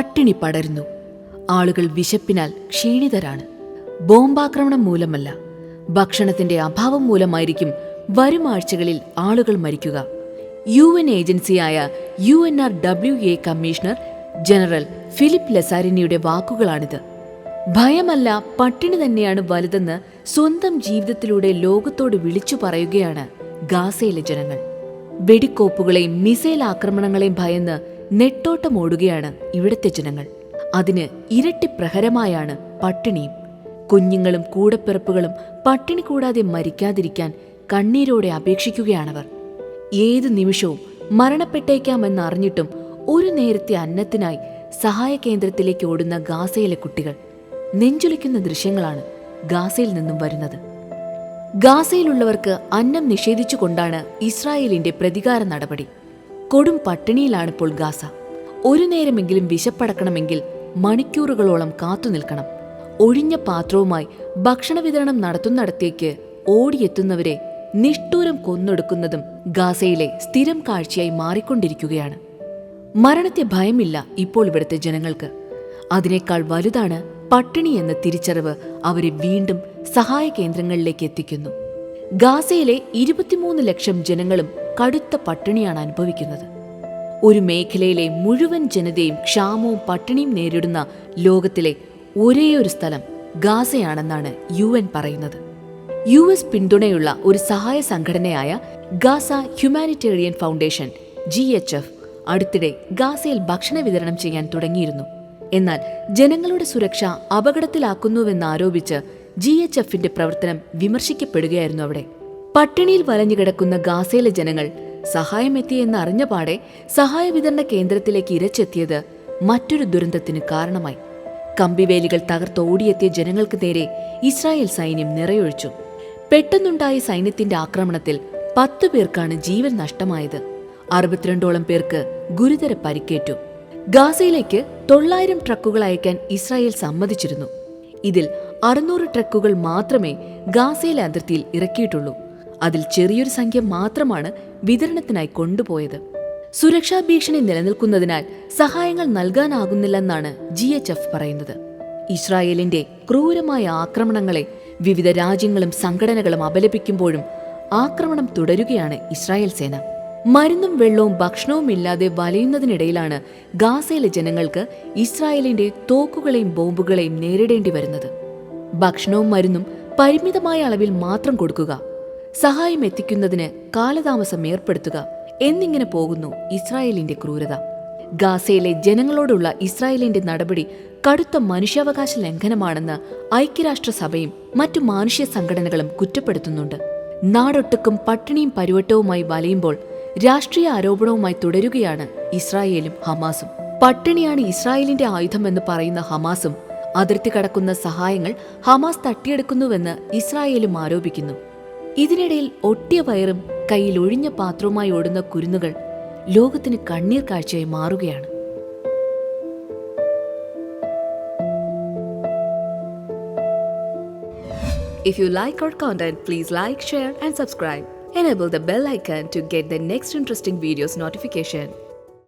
പട്ടിണി പടരുന്നു. ആളുകൾ വിശപ്പിനാൽ ക്ഷീണിതരാണ്. ബോംബാക്രമണം മൂലമല്ല. ഭക്ഷണത്തിന്റെ അഭാവം മൂലമായിരിക്കും വരും ആഴ്ചകളിൽ ആളുകൾ മരിക്കുക. യു എൻ ഏജൻസിയായ U N R W A commissioner general Philip ലെസാരിനിയുടെ വാക്കുകളാണിത്. ഭയമല്ല പട്ടിണി തന്നെയാണ് വലുതെന്ന് സ്വന്തം ജീവിതത്തിലൂടെ ലോകത്തോട് വിളിച്ചു പറയുകയാണ് ഗാസയിലെ ജനങ്ങൾ. വെടിക്കോപ്പുകളെയും മിസൈൽ ആക്രമണങ്ങളെയും ഭയന്ന് നെട്ടോട്ടമോടുകയാണ് ഇവിടുത്തെ ജനങ്ങൾ. അതിന് ഇരട്ടി പ്രഹരമായാണ് പട്ടിണിയും. കുഞ്ഞുങ്ങളും കൂടപ്പിറപ്പുകളും പട്ടിണി കൂടാതെ മരിക്കാതിരിക്കാൻ കണ്ണീരോടെ അപേക്ഷിക്കുകയാണവർ. ഏതു നിമിഷവും മരണപ്പെട്ടേക്കാമെന്ന് അറിഞ്ഞിട്ടും ഒരു നേരത്തെ അന്നത്തിനായി സഹായ കേന്ദ്രത്തിലേക്ക് ഓടുന്ന ഗാസയിലെ കുട്ടികൾ നെഞ്ചൊലിക്കുന്ന ദൃശ്യങ്ങളാണ് ഗാസയിൽ നിന്നും വരുന്നത്. ഗാസയിലുള്ളവർക്ക് അന്നം നിഷേധിച്ചുകൊണ്ടാണ് ഇസ്രായേലിന്റെ പ്രതികാര നടപടി. കൊടും പട്ടിണിയിലാണിപ്പോൾ ഗാസ. ഒരു നേരമെങ്കിലും വിശപ്പടക്കണമെങ്കിൽ മണിക്കൂറുകളോളം കാത്തുനിൽക്കണം ഒഴിഞ്ഞ പാത്രവുമായി ഭക്ഷണ വിതരണം നടത്തുന്നിടത്തേക്ക് ഓടിയെത്തുന്നവരെ നിഷ്ഠൂരം കൊന്നൊടുക്കുന്നതും ഗാസയിലെ സ്ഥിരം കാഴ്ചയായി മാറിക്കൊണ്ടിരിക്കുകയാണ്. മരണത്തെ ഭയമില്ല ഇപ്പോൾ ഇവിടുത്തെ ജനങ്ങൾക്ക്. അതിനേക്കാൾ വലുതാണ് പട്ടിണി എന്ന തിരിച്ചറിവ് അവരെ വീണ്ടും സഹായ കേന്ദ്രങ്ങളിലേക്ക് എത്തിക്കുന്നു. ഗാസയിലെ ഇരുപത്തിമൂന്ന് ലക്ഷം ജനങ്ങളും കടുത്ത പട്ടിണിയാണ് അനുഭവിക്കുന്നത്. ഒരു മേഖലയിലെ മുഴുവൻ ജനതയും ക്ഷാമവും പട്ടിണിയും നേരിടുന്ന ലോകത്തിലെ ഒരേയൊരു സ്ഥലം ഗാസയാണെന്നാണ് യു എൻ പറയുന്നത്. യു എസ് പിന്തുണയുള്ള ഒരു സഹായ സംഘടനയായ Gaza humanitarian foundation G H F അടുത്തിടെ ഗാസയിൽ ഭക്ഷണ വിതരണം ചെയ്യാൻ തുടങ്ങിയിരുന്നു. എന്നാൽ ജനങ്ങളുടെ സുരക്ഷ അപകടത്തിലാക്കുന്നുവെന്നാരോപിച്ച് ജി എച്ച് എഫിന്റെ പ്രവർത്തനം വിമർശിക്കപ്പെടുകയായിരുന്നു അവിടെ. പട്ടിണിയിൽ വലഞ്ഞു കിടക്കുന്ന ഗാസയിലെ ജനങ്ങൾ സഹായമെത്തിയെന്ന് അറിഞ്ഞ പാടെ സഹായ വിതരണ കേന്ദ്രത്തിലേക്ക് ഇരച്ചെത്തിയത് മറ്റൊരു ദുരന്തത്തിന് കാരണമായി. കമ്പിവേലികൾ തകർത്തോടിയെത്തിയ ജനങ്ങൾക്ക് നേരെ ഇസ്രായേൽ സൈന്യം നിറയൊഴിച്ചു. പെട്ടെന്നുണ്ടായ സൈന്യത്തിന്റെ ആക്രമണത്തിൽ പത്തു പേർക്കാണ് ജീവൻ നഷ്ടമായത്. അറുപത്തിരണ്ടോളം പേർക്ക് ഗുരുതര പരിക്കേറ്റു. ഗാസയിലേക്ക് തൊള്ളായിരം ട്രക്കുകൾ അയക്കാൻ ഇസ്രായേൽ സമ്മതിച്ചിരുന്നു. ഇതിൽ അറുന്നൂറ് ട്രക്കുകൾ മാത്രമേ ഗാസയിലെ അതിർത്തിയിൽ ഇറക്കിയിട്ടുള്ളൂ. അതിൽ ചെറിയൊരു സംഖ്യ മാത്രമാണ് വിതരണത്തിനായി കൊണ്ടുപോയത്. സുരക്ഷാ ഭീഷണി നിലനിൽക്കുന്നതിനാൽ സഹായങ്ങൾ നൽകാനാകുന്നില്ലെന്നാണ് ജി എച്ച് എഫ് പറയുന്നത്. ഇസ്രായേലിന്റെ ക്രൂരമായ ആക്രമണങ്ങളെ വിവിധ രാജ്യങ്ങളും സംഘടനകളും അപലപിക്കുമ്പോഴും ആക്രമണം തുടരുകയാണ് ഇസ്രായേൽ സേന. മരുന്നും വെള്ളവും ഭക്ഷണവും ഇല്ലാതെ വലയുന്നതിനിടയിലാണ് ഗാസയിലെ ജനങ്ങൾക്ക് ഇസ്രായേലിന്റെ തോക്കുകളെയും ബോംബുകളെയും നേരിടേണ്ടി വരുന്നത്. ഭക്ഷണവും മരുന്നും പരിമിതമായ അളവിൽ മാത്രം കൊടുക്കുക സഹായം എത്തിക്കുന്നതിന് കാലതാമസം ഏർപ്പെടുത്തുക എന്നിങ്ങനെ പോകുന്നു ഇസ്രായേലിന്റെ ക്രൂരത. ഗാസയിലെ ജനങ്ങളോടുള്ള ഇസ്രായേലിന്റെ നടപടി കടുത്ത മനുഷ്യാവകാശ ലംഘനമാണെന്ന് ഐക്യരാഷ്ട്രസഭയും മറ്റു മാനുഷ്യ സംഘടനകളും കുറ്റപ്പെടുത്തുന്നുണ്ട്. നാടൊട്ടുക്കും പട്ടിണിയും പരുവട്ടവുമായി വലയുമ്പോൾ രാഷ്ട്രീയ ആരോപണവുമായി തുടരുകയാണ് ഇസ്രായേലും ഹമാസും. പട്ടിണിയാണ് ഇസ്രായേലിന്റെ ആയുധമെന്ന് പറയുന്ന ഹമാസും അതിർത്തി കടക്കുന്ന സഹായങ്ങൾ ഹമാസ് തട്ടിയെടുക്കുന്നുവെന്ന് ഇസ്രായേലും ആരോപിക്കുന്നു. ഇതിനിടയിൽ ഒട്ടിയ വയറും കയ്യിൽ ഒഴിഞ്ഞ പാത്രവുമായി ഓടുന്ന കുരുന്നുകൾ ലോകത്തിന് കണ്ണീർ കാഴ്ചയായി മാറുകയാണ് If you like our content, please like, share, and subscribe. Enable the bell icon to get the next interesting videos notification.